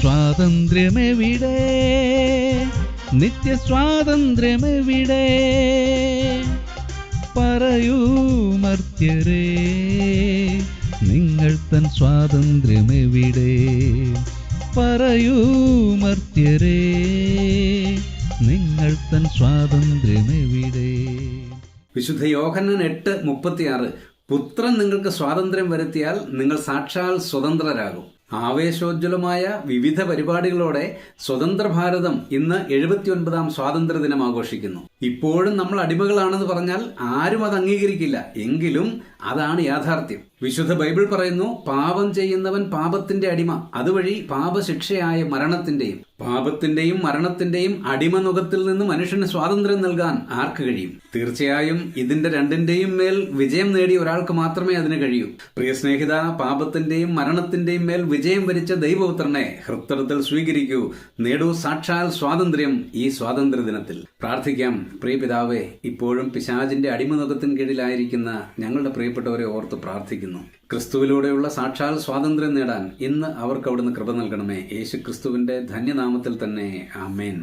സ്വാതന്ത്ര്യമെവിടെ? നിത്യസ്വാതന്ത്ര്യമെവിടെ? പറയൂ മർത്യരേ നിങ്ങൾ തൻ സ്വാതന്ത്ര്യമെവിടെ? പറയൂ മർത്യരേ നിങ്ങൾ തൻ സ്വാതന്ത്ര്യമെവിടെ? വിശുദ്ധ യോഹന്നൻ എട്ട് മുപ്പത്തിയാറ്. പുത്രൻ നിങ്ങൾക്ക് സ്വാതന്ത്ര്യം വരുത്തിയാൽ നിങ്ങൾ സാക്ഷാൽ സ്വതന്ത്രരാകും. ആവേശോജ്വലമായ വിവിധ പരിപാടികളോടെ സ്വതന്ത്ര ഭാരതം ഇന്ന് എഴുപത്തിയൊൻപതാം സ്വാതന്ത്ര്യ ദിനം ആഘോഷിക്കുന്നു. ഇപ്പോഴും നമ്മൾ അടിമകളാണെന്ന് പറഞ്ഞാൽ ആരും അത് അംഗീകരിക്കില്ല. എങ്കിലും അതാണ് യാഥാർത്ഥ്യം. വിശുദ്ധ ബൈബിൾ പറയുന്നു പാപം ചെയ്യുന്നവൻ പാപത്തിന്റെ അടിമ. അതുവഴി പാപശിക്ഷയായ മരണത്തിന്റെയും പാപത്തിന്റെയും മരണത്തിന്റെയും അടിമനുഖത്തിൽ നിന്ന് മനുഷ്യന് സ്വാതന്ത്ര്യം നൽകാൻ ആർക്ക് കഴിയും? തീർച്ചയായും ഇതിന്റെ രണ്ടിന്റെയും മേൽ വിജയം നേടി ഒരാൾക്ക് മാത്രമേ അതിന് കഴിയൂ. പ്രിയ സ്നേഹിത പാപത്തിന്റെയും മരണത്തിന്റെയും മേൽ വിജയം വരിച്ച ദൈവപുത്രനെ ഹൃത്തരത്തിൽ സ്വീകരിക്കൂ. നേടൂ സാക്ഷാൽ സ്വാതന്ത്ര്യം ഈ സ്വാതന്ത്ര്യ ദിനത്തിൽ പ്രാർത്ഥിക്കാം. പ്രിയ പിതാവേ ഇപ്പോഴും പിശാചിന്റെ അടിമനുഖത്തിന് കീഴിലായിരിക്കുന്ന ഞങ്ങളുടെ പ്രിയപ്പെട്ടവരെ ഓർത്ത് പ്രാർത്ഥിക്കുന്നു. ക്രിസ്തുവിലൂടെയുള്ള സാക്ഷാൽ സ്വാതന്ത്ര്യം നേടാൻ ഇന്ന് അവർക്ക് അവിടുന്ന് കൃപ നൽകണമേ. യേശു ക്രിസ്തുവിന്റെ ധന്യനാമത്തിൽ തന്നെ ആമേൻ.